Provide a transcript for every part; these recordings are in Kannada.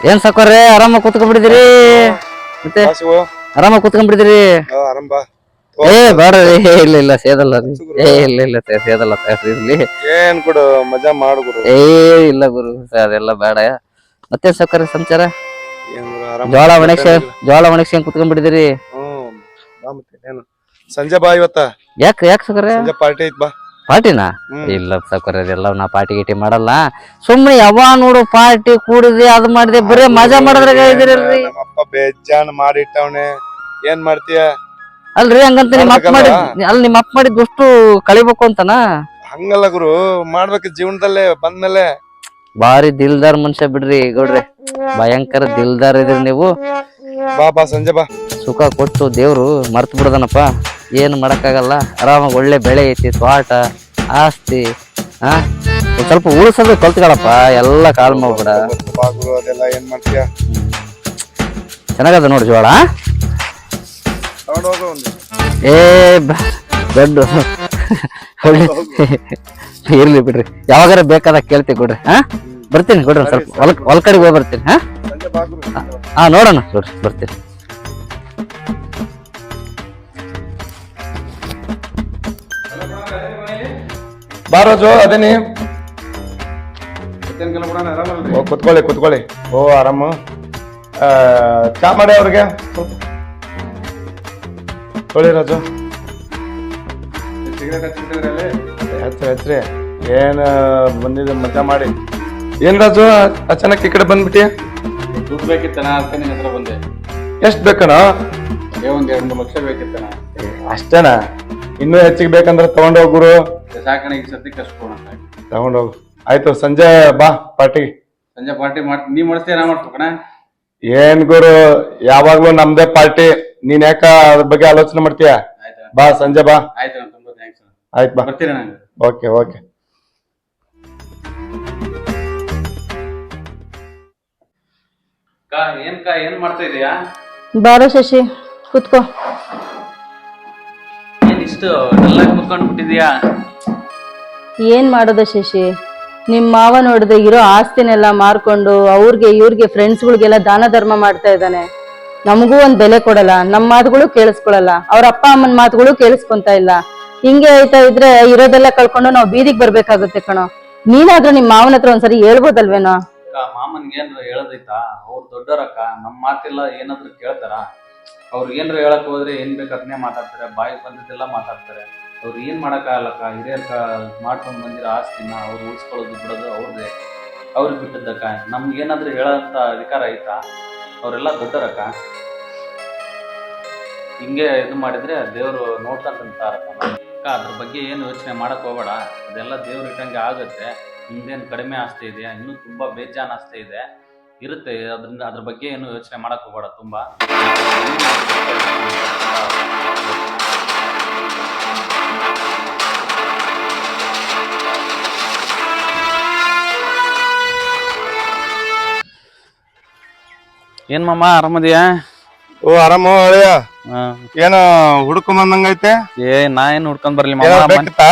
ಏನ್ ಸಾಕೋರೆ ಆರಾಮ ಕೂತ್ಕೊಂಡ್ಬಿಡಿದಿರಿ ಮತ್ತೆ? ಆರಾಮ ಕೂತ್ಕೊಂಡ್ಬಿಡಿದಿರಿ ಏ ಬೇಡ ರೀ. ಏ, ಇಲ್ಲ ಇಲ್ಲ ಸೇದಲ್ಲ ರೀ. ಏ ಇಲ್ಲ ಇಲ್ಲ ಸೇದಲ್ಲ ಇರ್ಲಿ. ಏನ್ ಕೊಡು ಮಜಾ ಮಾಡು ಗುರು. ಏ ಇಲ್ಲ ಗುರು ಅದೆಲ್ಲ ಬೇಡ. ಮತ್ತೆ ಸಾಕೋರೆ ಸಂಚಾರ ಜೋಳ ಒಣಗ್ಸ ಜೋಳ ಒಣಗ್ಸಿ ಹೆಂಗ್ ಏನು. ಸಂಜೆ ಬಾ ಇವತ್ತ. ಯಾಕೆ ಯಾಕೆ ಸಾಕೋರೆ ಪಾರ್ಟಿ ಐತ್ ಬಾ. ಪಾರ್ಟಿನಾ. ಇಲ್ಲ ಸಾಕೋರೆ ನಾ ಪಾರ್ಟಿ ಗೀಟಿ ಮಾಡಲ್ಲ. ಸುಮ್ಮನೆ ಯಾವ ನೋಡು ಪಾರ್ಟಿ ಕೂಡಿದೆ ಅದ್ ಮಾಡಿದೆ ಬರೀ ಮಜಾ ಮಾಡಿದ್ರಾಗ ಇದಿರಲ್ರಿ ನಮ್ಮಪ್ಪ ಬೇಜಾನ್ ಮಾಡಿಟ್ಟವನೆ. ಏನ್ ಮಾಡ್ತೀಯ? ಅಲ್ರಿ ಹಂಗಂತ ನಿಮ್ ಅಪ್ಪ ಮಾಡಿ? ಅಲ್ಲಿ ನಿಮ್ಮ ಅಪ್ಪ ಮಾಡಿದ್ದಷ್ಟು ಕಳಿಬೇಕು ಅಂತನಾ? ಹಂಗಲ್ಲ ಗುರು ಮಾಡ್ಬೇಕು ಜೀವನದಲ್ಲೇ ಬಂದ್ಮೇಲೆ. ಬಾರಿ ದಿಲ್ದಾರ್ ಮನುಷ್ಯ ಬಿಡ್ರಿ ಗೌಡ್ರಿ ಭಯಂಕರ ದಿಲ್ದಾರ್ ಇದ್ರಿ ನೀವು. ಬಾ ಬಾ ಸಂಜೆ ಬಾ. ಸುಖ ಕೊಟ್ಟು ದೇವ್ರು ಮರ್ತ್ ಬಿಡದನಪ್ಪ. ಏನು ಮಾಡೋಕ್ಕಾಗಲ್ಲ? ಆರಾಮಾಗಿ ಒಳ್ಳೆ ಬೆಳೆ ಐತಿ, ತೋಟ, ಆಸ್ತಿ ಹಾಂ ಸ್ವಲ್ಪ ಉಳಿಸೋದು ಕಲ್ತ್ಕೊಳಪ್ಪ, ಎಲ್ಲ ಕಾಲ್ ಮಾಡ್ಬೇಡ. ಚೆನ್ನಾಗದ ನೋಡಿ ಜೋಳ ಏ, ಬ- ದೊಡ್ಡ ಒಳ್ಳೆ ಇರ್ಲಿ ಬಿಡ್ರಿ. ಯಾವಾಗಾರ ಬೇಕಾದಾಗ ಕೇಳ್ತೀವಿ ಕೊಡ್ರಿ ಹಾ ಬರ್ತೀನಿ ಕೊಡ್ರಿ ಸ್ವಲ್ಪ. ಹೊಲ ಹೊಲ ಹೋಗಿ ಬರ್ತೀನಿ ಹಾ ನೋಡೋಣ ಬರ್ತೀನಿ. ಬಾ ರೋಜು ಅದೇನಿ ಓ ಕುತ್ಕೊಳ್ಳಿ ಕುತ್ಕೊಳ್ಳಿ. ಓ ಆರಾಮ. ಚಾ ಮಾಡಿ ಅವ್ರಿಗೆ. ತೊಳಿ ರಾಜು. ಹಚ್ಚ್ರಿ ಹಚ್ರಿ. ಏನು ಬಂದಿದೆ ಮಜಾ ಮಾಡಿ. ಏನ್ ರಾಜು ಅಚಾನಕ್ ಈ ಕಡೆ ಬಂದ್ಬಿಟ್ಟಿ? ದುಡ್ಡು ಬೇಕಿತ್ತನ ಅದಕ್ಕೆ ನಿನ್ನ ಹತ್ರ ಬಂದೆ. ಎಷ್ಟು ಬೇಕಣ ಏ ಒಂದ್ ಎರಡು ಮೂರು ಲಕ್ಷ ಬೇಕಿತ್ತನ ಅಷ್ಟೇನಾ? ಇನ್ನೂ ಹೆಚ್ಚಿಗೆ ಬೇಕಂದ್ರೆ ತಗೊಂಡೋಗ್ ಗುರು ಸಾಕಣೆ ಈಗ ಸದ್ಯಕ್ಕೆ ಅಷ್ಟು ಕೊಡೋಣ ತಗೊಂಡೋಗು. ಆಯ್ತು ಸಂಜೆ ಬಾ ಪಾರ್ಟಿ ಸಂಜೆ ಪಾರ್ಟಿ ಮಾಡ್ ನೀ ಮಾಡಿಸ್ತೀಯ ನಾ ಮಾಡ್ಬೇಕಣ ಏನ್ ಗುರು ಯಾವಾಗ್ಲೂ ನಮ್ದೇ ಪಾರ್ಟಿ ನೀನ್ ಯಾಕ ಅದ್ರ ಬಗ್ಗೆ ಆಲೋಚನೆ ಮಾಡ್ತೀಯ? ಆಯ್ತಾ. ಬಾ ಸಂಜೆ ಬಾ. ಆಯ್ತು ಅಣ್ಣ, ತುಂಬಾ ಥ್ಯಾಂಕ್ಸ್ ಆಯ್ತು ಬಾ. ಬರ್ತೀರ ಓಕೆ ಓಕೆ. ಕಾ ಏನ್ ಕಾ ಏನ್ ಮಾಡ್ತಾ ಇದೀಯಾ? ಬಾರೋ ಶಶಿ ಕುತ್ಕೋ. ಏನ್ ಇಷ್ಟು ಡಲ್ಲಾಗಿ ಮುಕ್ಕೊಂಡು ಬಿಟ್ಟಿದ್ಯಾ? ಏನ್ ಮಾಡೋದು ಶಶಿ? ನಿಮ್ ಮಾವ ನೋಡಿದ್ರೆ ಇರೋ ಆಸ್ತಿನೆಲ್ಲ ಮಾರ್ಕೊಂಡು ಅವ್ರಿಗೆ, ಇವ್ರಿಗೆ ಫ್ರೆಂಡ್ಸ್ಗಳಿಗೆಲ್ಲ ದಾನ ಧರ್ಮ ಮಾಡ್ತಾ ಇದ್ದಾನೆ. ನಮಗೂ ಒಂದ್ ಬೆಲೆ ಕೊಡಲ್ಲ ನಮ್ಮ ಮಾತುಗಳು ಕೇಳಿಸ್ಕೊಳಲ್ಲ, ಅವ್ರ ಅಪ್ಪ ಅಮ್ಮನ ಮಾತುಗಳು ಕೇಳಿಸ್ಕೊಂತ ಇಲ್ಲ. ಹಿಂಗೆ ಆಯ್ತಾ ಇದ್ರೆ ಇರೋದೆಲ್ಲ ಕಳ್ಕೊಂಡು ನಾವು ಬೀದಿಗೆ ಬರ್ಬೇಕಾಗುತ್ತೆ ಕಣೋ. ನೀನಾದ್ರೂ ನಿಮ್ ಮಾವನ ಹತ್ರ ಒಂದ್ಸರಿ ಹೇಳ್ಬೋದಲ್ವೇನೋ? ಮಾಮನ್ಗೆ ಏನಾರ ಹೇಳದೈತಾ? ಅವ್ರು ದೊಡ್ಡರಕ್ಕ, ನಮ್ ಮಾತಿಲ್ಲ ಏನಾದ್ರು ಕೇಳ್ತಾರ? ಅವ್ರಿಗೆ ಏನ್ರ ಹೇಳಕ್ ಹೋದ್ರೆ ಏನ್ ಬೇಕಾದ್ನೇ ಮಾತಾಡ್ತಾರೆ ಬಾಯಿ ಬಂದಿದ್ದೆಲ್ಲ ಮಾತಾಡ್ತಾರೆ. ಅವ್ರು ಏನು ಮಾಡೋಕ್ಕಾಗಲ್ಲಕ್ಕ? ಹಿರಿಯರ್ಕ ಮಾಡ್ಕೊಂಡು ಬಂದಿರೋ ಆಸ್ತಿನ ಅವ್ರು ಉಳಿಸ್ಕೊಳ್ಳೋದು ಬಿಡೋದು ಅವ್ರದ್ದೇ ಅವ್ರಿಗೆ ಬಿಟ್ಟದ್ದಕ್ಕ. ನಮ್ಗೇನಾದರೂ ಹೇಳೋಂಥ ಅಧಿಕಾರ ಐತಾ? ಅವರೆಲ್ಲ ದೊಡ್ಡರಕ್ಕ? ಹಿಂಗೆ ಇದು ಮಾಡಿದ್ರೆ ದೇವರು ನೋಡ್ತಂತಾರಕ್ಕ ಅಕ್ಕ, ಅದ್ರ ಬಗ್ಗೆ ಏನು ಯೋಚನೆ ಮಾಡಕ್ಕೆ ಹೋಗ್ಬೇಡ. ಅದೆಲ್ಲ ದೇವ್ರು ಇಟ್ಟಂಗೆ ಆಗುತ್ತೆ. ನಿಮ್ದೇನು ಕಡಿಮೆ ಆಸ್ತಿ ಇದೆ, ಇನ್ನೂ ತುಂಬ ಬೇಜಾನ್ ಆಸ್ತಿ ಇದೆ. ಇರುತ್ತೆ, ಅದರಿಂದ ಅದ್ರ ಬಗ್ಗೆ ಏನು ಯೋಚನೆ ಮಾಡಕ್ಕೆ ಹೋಗ್ಬೇಡ ತುಂಬಾ. ಏನ್ ಮಾಮ ಆರಾಮದಿಯಾ? ಓ ಆರಾಮ ಅಳಿಯ. ಏನ ಹುಡುಕ ಬಂದಂಗೈತೆ? ಏ ನಾ ಏನ್ ಹುಡ್ಕೊಂಡ್ ಬರ್ಲಿ ಏನಾರ ಮಾಮ ಮನ್- ಬೇಕಿತ್ತಾ?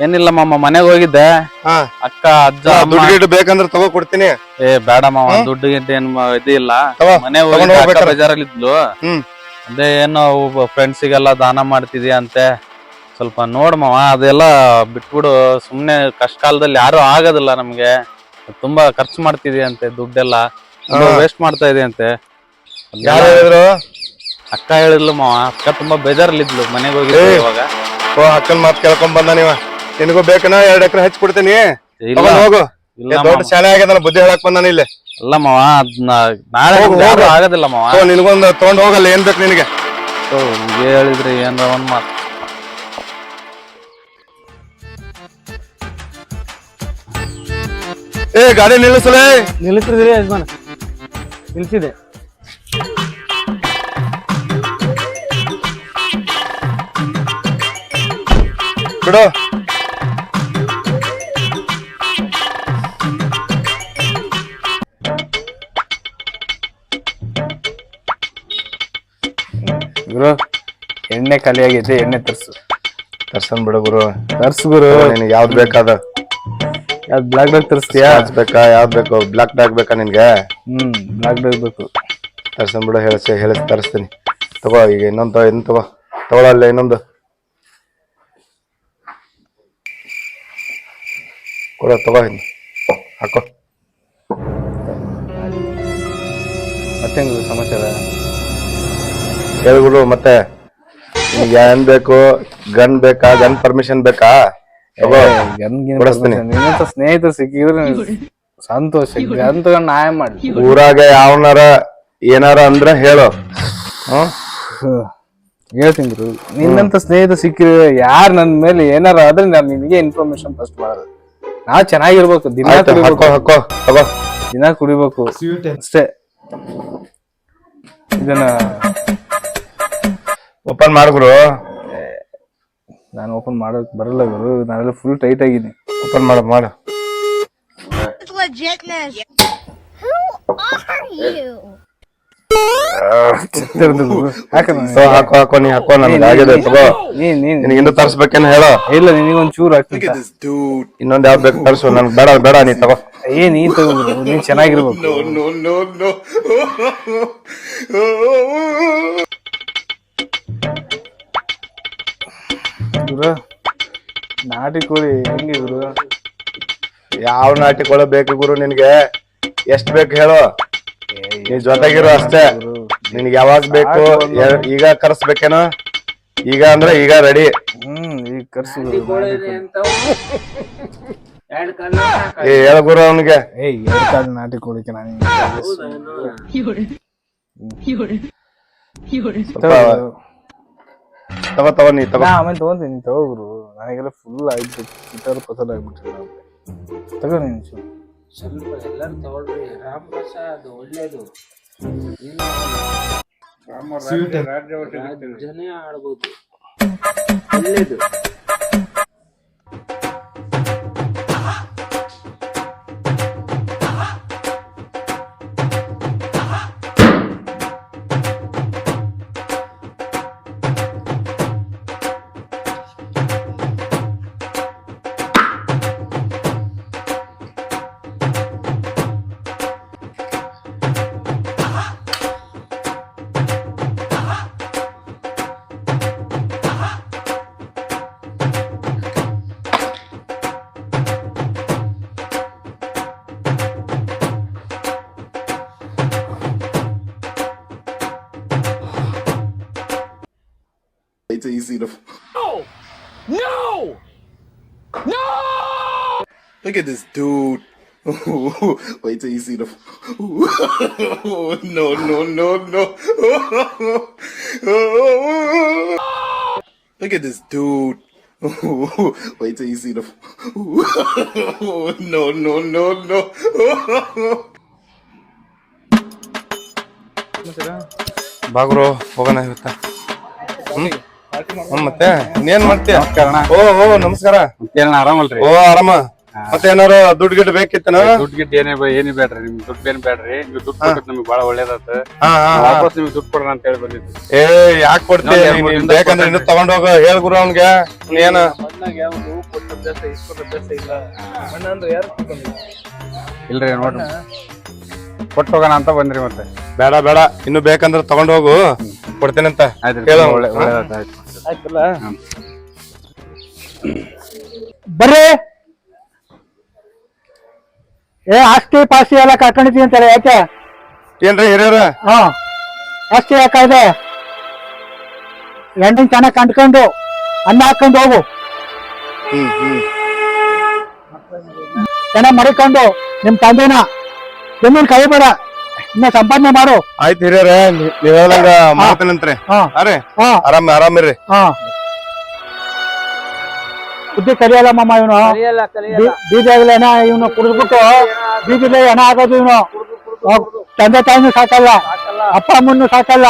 ಏನಿಲ್ಲ ಮಾಮ ಮನೆಗ್ ಹೋಗಿದ್ದೆ. ಹಾ. ಅಕ್ಕ ಅಜ್ಜ ಅಮ್ಮ ದುಡ್ಡು ಗಿಡ್ಡು ಬೇಕಂದ್ರೆ ತಗೋ ಕೊಡ್ತೀನಿ. ಏ ಬೇಡ ಮಾವ ಹ್ಮ್? ದುಡ್ಡು ಗಿಡ್ಡು ಏನ್ ಇದಿಲ್ಲ ತಗೋ, ಮನೆ ತಗೊಂಡ್ ಹೋಗ್ಬೇಕಾರೆ. ಬೇಜಾರಲ್ಲಿ ಇದ್ಲು ಹ್ಮ್. ಅದೇ ಏನೋ ಫ್ರೆಂಡ್ಸಿಗೆಲ್ಲ ದಾನ ಮಾಡ್ತಿದ್ಯಾ ಅಂತೆ. ಸ್ವಲ್ಪ ನೋಡ್ ಮಾವ ಅದೆಲ್ಲ ಬಿಟ್ಬಿಡು. ಸುಮ್ನೆ ಕಷ್ಟ ಕಾಲದಲ್ಲಿ ಯಾರು ಆಗೋದಿಲ್ಲ ನಮ್ಗೆ. ತುಂಬಾ ಖರ್ಚು ಮಾಡ್ತಿದ್ಯಾ ಅಂತೆ ದುಡ್ಡೆಲ್ಲ. ವೇಸ್ಟ್ ಮಾಡ್ತಾ ಇದೆ ಅಂತೆ. ಯಾರು ಹೇಳಿದ್ರು? ಅಕ್ಕ ಹೇಳಿದ್ಲು ಮಾವ. ಅಕ್ಕ ತುಂಬಾ ಬೇಜಾರಲ್ಲಿದ್ಲು ಮನೆಗೆ ಹೋಗಿದ್ದೆ ಏ. ಇವಾಗ. ಓ ಅಕ್ಕನ್ ಮಾತ್ ಕೇಳ್ಕೊಂಡ್ ಬಂದ ನೀವ. ನಿನಗೂ ಬೇಕನ ಎರಡ್ ಎಕರೆ ಹಚ್ಚಿ ಕೊಡ್ತೀನಿ. ಇಲ್ಲ. ಹೋಗು. ಇಲ್ಲ ದೊಡ್ಡ. ಶಾಲೆ ಆಗ್ಯದಲ್ಲ ಬುದ್ಧಿ ಹೇಳಕ್ ಬಂದಾನ ಇಲ್ಲಿ. ಅಲ್ಲ ಮಾವ ಅದ್ನ ನಾಳೆ ಹೋಗು, ಹೋಗು. ಆಗೋದಿಲ್ಲ ಮಾವ. ಓ ನಿನಗೊಂದು ತಗೊಂಡ್ ಹೋಗಲ್ಲ ಏನ್ ಬೇಕು ನಿನಗೆ? ಹೇಳಿದ್ರಿ ಹಿಂಗೆ ಹೇಳಿದ್ರೆ ಏನ್ರ ಒಂದ್ ಮಾತು. ಏ ಗಾಡಿ ನಿಲ್ಲಿಸಲೇ. ನಿಲ್ಲಿಸಿದ್ರಿ ಯಜಮಾನ. ನಿಲ್ಸಿದೆ. ಬಿಡು. ಗುರು ಎಣ್ಣೆ ಖಾಲಿ ಆಗೈತೆ ಎಣ್ಣೆ ತರ್ಸು. ತರ್ಸನ್ ಬಿಡು ಗುರು. ತರ್ಸು ಗುರು ನಿನಗೆ ಯಾವ್ದು ಬೇಕಾದ? ಯಾವ್ದು ಬ್ಲಾಕ್ ಡಾಗ್ ತರಿಸ್ತೀಯಾ? ಬೇಕಾ ಯಾವ್ದು ಬೇಕು? ಬ್ಲಾಕ್ ಡಾಗ್ ಬೇಕಾ ನಿನ್ಗೆ? ಹ್ಮ್ ಬ್ಲಾಕ್ ಡಾಗ್ ಬೇಕು. ತರ್ಸನ್ ಬಿಡು ಹೇಳಿಸಿ ಹೇಳಿಸಿ ತರಿಸ್ತೀನಿ. ತಗೋ ಈಗ ಇನ್ನೊಂದು ತಗೋ ಇನ್ನು ತಗೋ. ತಗೊಳಲ್ಲ ಇನ್ನೊಂದು. ಕೊಡ ತಗೋ ಇನ್ನು. ಹಾಕೋ. ಮತ್ತೆ ಸಮಾಚಾರ? ಹೇಳ್ಬಿಡು ಮತ್ತೆ. ನಿಮ್ಗೆ ಏನ್ ಬೇಕು? ಗನ್ ಬೇಕಾ? ಗನ್ ಪರ್ಮಿಷನ್ ಬೇಕಾ. ನಿನ್ನಂತ ಸ್ನೇಹಿತರು ಸಿಕ್ಕಿದ್ರೆ ಸಂತೋಷ ಅಂತ ನಾ ಏನ್ ಮಾಡ್ಲಿ ಊರಾಗ ಯಾವನಾರ ಏನಾರ ಅಂದ್ರೆ ಹೇಳು. ಹೇಳ್ತೀನಿ ಗುರು ನಿನ್ನಂತ ಸ್ನೇಹಿತ ಸಿಕ್ಕಿದ್ರೆ ಯಾರು ನನ್ ಮೇಲೆ ಏನಾರ ಆದ್ರೆ ನಾನು ನಿಮಗೆ ಇನ್ಫಾರ್ಮೇಶನ್ ಫಸ್ಟ್ ಮಾಡೋದು. ನಾ ಚೆನ್ನಾಗಿರ್ಬೇಕು ದಿನ ಕುಡಿಬೇಕು. ದಿನ ಕುಡಿಬೇಕು. ಅಷ್ಟೇ. ಇದನ್ನ ಓಪನ್ ಮಾಡ್ಬಿಡು ನಾನು ಓಪನ್ ಮಾಡೋಕೆ ಬರಲ್ಲ ಗುರು. ನಾನೆಲ್ಲ ಫುಲ್ ಟೈಟ್ ಆಗಿದ್ದೀನಿ. ಓಪನ್ ಮಾಡು ಮಾಡು. Legitness. Who are you? So ಹಾಕೋ ಹಾಕೋ ನೀ ಹಾಕೋ ನನ್ಗೆ ಆಗಿದೆ ತಗೋ. ನೀನ್ ನೀನ್ ನಿನಗಿಂದ ತರ್ಸ್ಬೇಕೇನು ಹೇಳು? ಇಲ್ಲ ನಿನಗೊಂದ್ ಚೂರು ಹಾಕ್ತೀನಿ ಇನ್ನೊಂದು ಯಾವ್ದು ಬೇಕು ತರ್ಸು ನನ್ಗೆ ಬೇಡ ಬೇಡ ನೀ ತಗೋ. ಏ ನೀನ್ ತಗೋಬಿಡು ನೀನ್ ಚೆನ್ನಾಗಿರ್ಬೇಕು. ಗುರು. ನಾಟಿ ಕೋಳಿ ಹೆಂಗೆ ಗುರು? ಯಾವ ಕೋಳಿ ಬೇಕು ಗುರು ನಿನ್ಗೆ? ಎಷ್ಟ್ ಬೇಕು ಹೇಳು. ನೀ ಜೊತೆಗಿರೋ ಅಷ್ಟೇ. ನಿನ್ಗೆ ಯಾವಾಗ ಬೇಕು? ಈಗ ಕರ್ಸ್ಬೇಕೇನು? ಈಗ ಅಂದ್ರೆ ಈಗ ರೆಡಿ ಹ್ಮ್ ಈಗ ಕರ್ಸು ನಾಟಿ. ಏ ಹೇಳ ಗುರು ಅವನಿಗೆ. ಕಾಲ್ ನಾಟಿ ಕೋಳಿಕೆ ನಾನು ತಗೋ ತಗೋ ನೀ ತಗೋ. ನಾ ಆಮೇಲೆ ತಗೊಂತೀನಿ ನೀನ್ ತಗೋ ಗುರು. ನನಗೆಲ್ಲ ಫುಲ್ ಆಯ್ತು. ಗಿಟಾರ್ ಪಸಲ್ ಆಗ್ಬಿಟ್ಟಿಲ್ಲ ತಗೋ ನೀನು ಚೂರು. ಸ್ವಲ್ಪ ಎಲ್ಲರೂ ತಗೊಳ್ರಿ. ರಾಮ್ ಪ್ರಸಾದ್ ಒಳ್ಳೇದು. ಜನ ಆಡ್ಬೋದು. ಒಳ್ಳೇದು. Look at this dude. Wait till you see the. no, no, no, no. Look at this dude. Wait till you see the. no, no, no, no. ಬಾಗುರು ಹೋಗೋಣ ಇವತ್ತ ಹ್ಮ್ ಹ್ಮ್, ಮತ್ತೆ ಇನ್ನೇನ್ ಮಾಡ್ತೀಯ ಓ ಓ ನಮಸ್ಕಾರ ಏನ ಆರಾಮಲ್ರಿ ಓ ಆರಾಮ ಮತ್ತೆ ಏನಾರ ದುಡ್ಡು ಗಿಡ್ ಬೇಕಿತ್ತನ? ದುಡ್ಡು ಗಿಡ್ ಏನೇ ಬ- ಏನೇ ಬೇಡ್ರಿ ನಿಮ್ ದುಡ್ಡು ಏನ್ ಬೇಡ್ರಿ? ನೀವು ದುಡ್ಡು ಕೊಟ್ಟು ನಮ್ಗೆ ಬಹಳ ಒಳ್ಳೇದಾತ. ಹಾ ಹಾ ಹಾ. ವಾಪಸ್ ನಿಮ್ಗೆ ದುಡ್ಡು ಕೊಡೋಣ ಅಂತ ಹೇಳಿ ಬಂದಿದ್ದು. ಏ ಯಾಕೆ ಕೊಡ್ತೀನಿ ಬೇಕಂದ್ರೆ ಇನ್ನು ತಗೊಂಡೋಗ ಹೋಗ. ಹೇಳ್ ಗುರು ಅವ್ನ್ಗೆ. ಏನ? ಇಲ್ರಿ ನೋಡ್ರಿ. ಕೊಟ್ಟು ಹೋಗೋಣ ಅಂತ ಬಂದ್ರಿ ಮತ್ತೆ. ಬೇಡ ಬೇಡ. ಇನ್ನು ಬೇಕಂದ್ರೆ ತಗೊಂಡ್ ಹೋಗು. ಕೊಡ್ತೇನಂತ ಹ್ಮ್. ಬರ್ರಿ. ಏ ಆಸ್ತಿ ಪಾಸ್ತಿ ಎಲ್ಲ ಕರ್ಕೊಂಡಿದ್ದೀವಿ ಅಂತಾರೆ ಯಾಕೆ? ಏನ್ರಿ ಹಿರಿಯರ? ಹಾ ಆಸ್ತಿ ಯಾಕಾಯ್ದೆ ಹೆಣ್ಣಿನ ಚೆನ್ನಾಗಿ ಕಂಡ್ಕೊಂಡು ಅನ್ನ ಹಾಕೊಂಡು ಹೋಗು. ಹ್ಮ್ ಹ್ಮ್. ಚೆನ್ನಾಗಿ ಮಡಿಕೊಂಡು ನಿಮ್ ತಂದೆನ ಕಳಿ ಬೇಡ ಇನ್ನ ಸಂಪಾದನೆ ಮಾಡು. ಆಯ್ತು ಹಿರಿಯರ ನೀವ್ ಹೇಳ್ದಂಗ ಮಾಡ್ತೇನಂತ್ರಿ ಹಾ ಅರೇ ಹಾ. ಆರಾಮ್ ಆರಾಮಿರ್ರಿ ಹಾ. ಬುದ್ಧಿ ಕಲಿಯಲ್ಲ ಮಾಮ ಇವನು. ಬೀದಿಯಾಗಲೇನ ಇವನು ಕುಡಿದ್ಬಿಟ್ಟು ಬೀದಿಲೇ ಹಣ ಆಗೋದು ಇವನು. ತಂದೆ ತಾಯಿನೂ ಸಾಕಲ್ಲ ಅಪ್ಪ ಅಮ್ಮನ್ನು ಸಾಕಲ್ಲ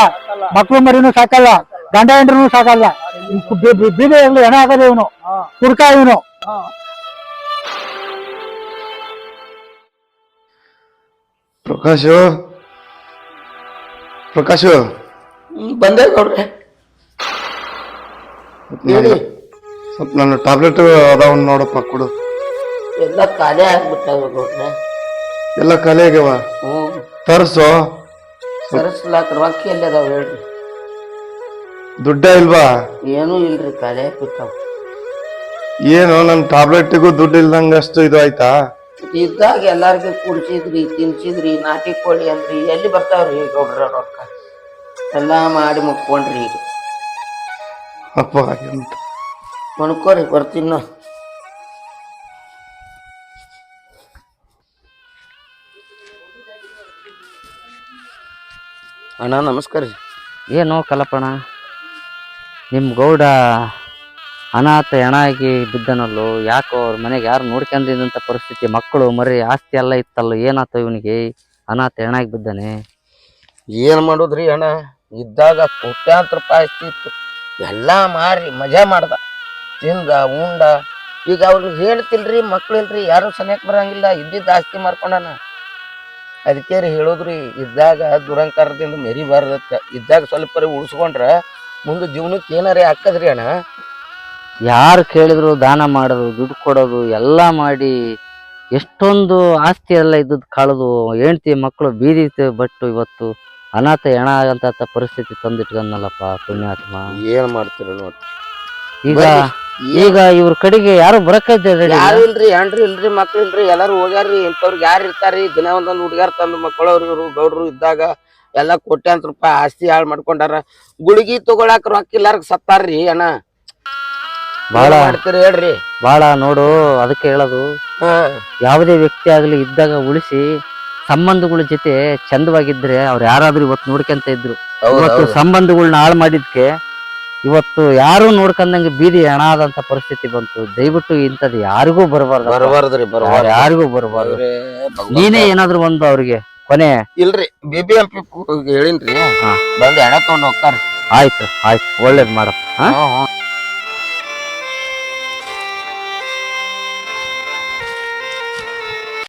ಮಕ್ಳು ಮರಿನೂ ಸಾಕಲ್ಲ ಗಂಡ ಹೆಂಡ್ರನು ಸಾಕಲ್ಲ. ಬೀದಿಯಾಗಲಿ ಹೆಣ ಆಗೋದು ಇವನು. ಕುಡ್ಕ ಇವನು. ಪ್ರಕಾಶು? ಪ್ರಕಾಶು? ಬಂದೆ ನೋಡ್ರಿ ಸ್ವಲ್ಪ ನನ್ನ ಟ್ಯಾಬ್ಲೆಟ್ ಅದಾವ ನೋಡಪ್ಪ ಕೊಡು. ಎಲ್ಲ ಖಾಲಿ ಆಗ್ಬಿಟ್ಟವ ಗೌಡ್ರ. ಎಲ್ಲ ಖಾಲಿ ಆಗ್ಯಾವ? ಹ್ಞೂ ತರ್ಸೋ. ಸರಸ್ಲಾಕ ರೊಕ್ಕ ಎಲ್ಲಿ ಅದಾವ ಹೇಳ್ರಿ. ದುಡ್ಡ ಇಲ್ವಾ? ಏನೂ ಇಲ್ರಿ ಖಾಲಿ ಆಗ್ಬಿಟ್ಟವ. ಏನು ನನ್ನ ಟ್ಯಾಬ್ಲೆಟ್ಗೂ ದುಡ್ಡು ಇಲ್ದಂಗ ಅಷ್ಟು ಇದು ಆಯ್ತಾ? ಇದ್ದಾಗ ಎಲ್ಲಾರ್ಗೂ ಕುಡ್ಸಿದ್ರಿ ತಿನ್ಸಿದ್ರಿ ನಾಟಿ ಕೋಳಿ ಅಂದ್ರಿ. ಎಲ್ಲಿ ಬರ್ತಾವ್ರಿ ಗೌಡ್ರ ರೊಕ್ಕ? ಎಲ್ಲ ಮಾಡಿ ಮುಕ್ಕೊಂಡ್ರಿ ಈಗ. ಅಪ್ಪ ಎಂತ? ಮಣ್ಕೋರಿ ಬರ್ತೀನಿ. ಅಣ್ಣ ನಮಸ್ಕಾರ ರೀ. ಏನು ಕಲಪಣ ನಿಮ್ಮ ಗೌಡ ಅನಾಥ ಹೆಣಾಗಿ ಬಿದ್ದನಲ್ಲೋ ಯಾಕೋ ಅವ್ರ ಮನೆಗೆ ಯಾರು ನೋಡ್ಕೊಂಡಿದ್ದಂಥ ಪರಿಸ್ಥಿತಿ ಮಕ್ಕಳು ಮರಿ ಆಸ್ತಿ ಎಲ್ಲ ಇತ್ತಲ್ಲ ಏನಾಯ್ತು ಇವನಿಗೆ? ಅನಾಥ ಹೆಣಾಗಿ ಬಿದ್ದಾನೆ. ಏನು ಮಾಡೋದ್ರಿ ಅಣ್ಣ? ಇದ್ದಾಗ ಕೋಟ್ಯಾಂತರ ರೂಪಾಯಿ ಆಸ್ತಿ ಇತ್ತು. ಎಲ್ಲ ಮಾರಿ ಮಜಾ ಮಾಡ್ದ. ತಿಂದ ಉಂಡ. ಈಗ ಅವ್ರಿಗೆ ಹೇಳ್ತಿಲ್ರಿ ಮಕ್ಳು ಇಲ್ರಿ ಯಾರು ಸನಿಯಕ್ಕೆ ಬರಂಗಿಲ್ಲ. ಇದ್ದಿದ್ದ ಆಸ್ತಿ ಮಾರ್ಕೊಂಡನ. ಅದಕ್ಕೆ ರೀ ಹೇಳೋದ್ರಿ ಇದ್ದಾಗ ದುರಂಕಾರದಿಂದ ಮೆರಿಬಾರ್ದತ್ತ. ಇದ್ದಾಗ ಸ್ವಲ್ಪ ಉಳಿಸ್ಕೊಂಡ್ರ ಮುಂದೆ ಜೀವನಕ್ಕೆ ಏನಾರೇ ಹಾಕದ್ರಿ ಅಣ್ಣ? ಯಾರು ಕೇಳಿದ್ರು ದಾನ ಮಾಡೋದು ದುಡ್ಡು ಕೊಡೋದು ಎಲ್ಲ ಮಾಡಿ ಎಷ್ಟೊಂದು ಆಸ್ತಿ ಎಲ್ಲ ಇದ್ದದ್ದು ಕಳೆದು ಹೆಂಡ್ತಿ ಮಕ್ಕಳು ಬೀದಿ ಬಟ್ಟು ಇವತ್ತು ಅನಾಥ ಹೆಣ ಆಗಂತ ಪರಿಸ್ಥಿತಿ ತಂದಿಟ್ಕೊಂಡಲ್ಲಪ್ಪ ಪುಣ್ಯಾತ್ಮ. ಏನು ಮಾಡ್ತೀರ ನೋಡ್ರಿ? ಈಗ ಈಗ ಇವ್ರ ಕಡೆಗೆ ಯಾರು ಬರಕೈತೆ ಯಾರು ಇಲ್ರಿ ಹೆಣ್ರಿ ಇಲ್ರಿ ಮಕ್ಳು ಇಲ್ರಿ ಎಲ್ಲಾರು ಹೋಗ್ಯಾರ್ರಿ. ಇಂಥವ್ರಿಗೆ ಯಾರು ಇರ್ತಾರ್ರಿ? ದಿನ ಒಂದೊಂದು ಹುಡುಗ್ಯಾರ ತಂದು ಮಕ್ಕಳವ್ರು ಇವ್ರು ಗೌಡ್ರು ಇದ್ದಾಗ ಎಲ್ಲಾ ಕೋಟ್ಯಾಂತರ ರೂಪಾಯಿ ಆಸ್ತಿ ಹಾಳು ಮಾಡ್ಕೊಂಡಾರ. ಗುಳಿಗಿ ತಗೊಳಾಕ ರೊಕ್ಕ ಇಲ್ಲಾರ್ಗ ಸತ್ತಾರ್ರಿ ಅಣ್ಣ. ಮಾಡ್ತೀರಿ ಹೇಳ್ರಿ? ಬಹಳ ನೋಡು ಅದಕ್ಕೆ ಹೇಳೋದು. ಯಾವುದೇ ವ್ಯಕ್ತಿ ಆಗ್ಲಿ ಇದ್ದಾಗ ಉಳಿಸಿ ಸಂಬಂಧಗಳ ಜೊತೆ ಚಂದವಾಗಿದ್ರೆ ಅವ್ರು ಯಾರಾದ್ರೂ ಇವತ್ತು ನೋಡ್ಕೊಂತ ಇದ್ರು. ಇವತ್ತು ಸಂಬಂಧಗಳನ್ನ ಹಾಳು ಮಾಡಿದ್ಕೆ ಇವತ್ತು ಯಾರು ನೋಡ್ಕಂದಂಗೆ ಬೀದಿ ಹೆಣ ಆದಂತ ಪರಿಸ್ಥಿತಿ ಬಂತು. ದಯವಿಟ್ಟು ಇಂಥದ್ದು ಯಾರಿಗೂ ಬರಬಾರ್ದು ಬರಬಾರ್ದ್ರಿ ಬರಬಾರ್ದು. ಯಾರಿಗೂ ಬರಬಾರ್ದು. ನೀನೇ ಏನಾದ್ರು ಒಂದು ಅವ್ರಿಗೆ ಕೊನೆ. ಇಲ್ರಿ ಬಿ ಬಿ ಎಂ ಪಿ ಹೇಳಿನ್ರಿ. ಹಾ. ಬಂದು ಹೆಣ ತಗೊಂಡ್ ಹೋಗ್ತಾರ ಆಯ್ತು ಆಯ್ತು. ಒಳ್ಳೇದ್ ಮಾಡಪ್ಪ ಹಾ.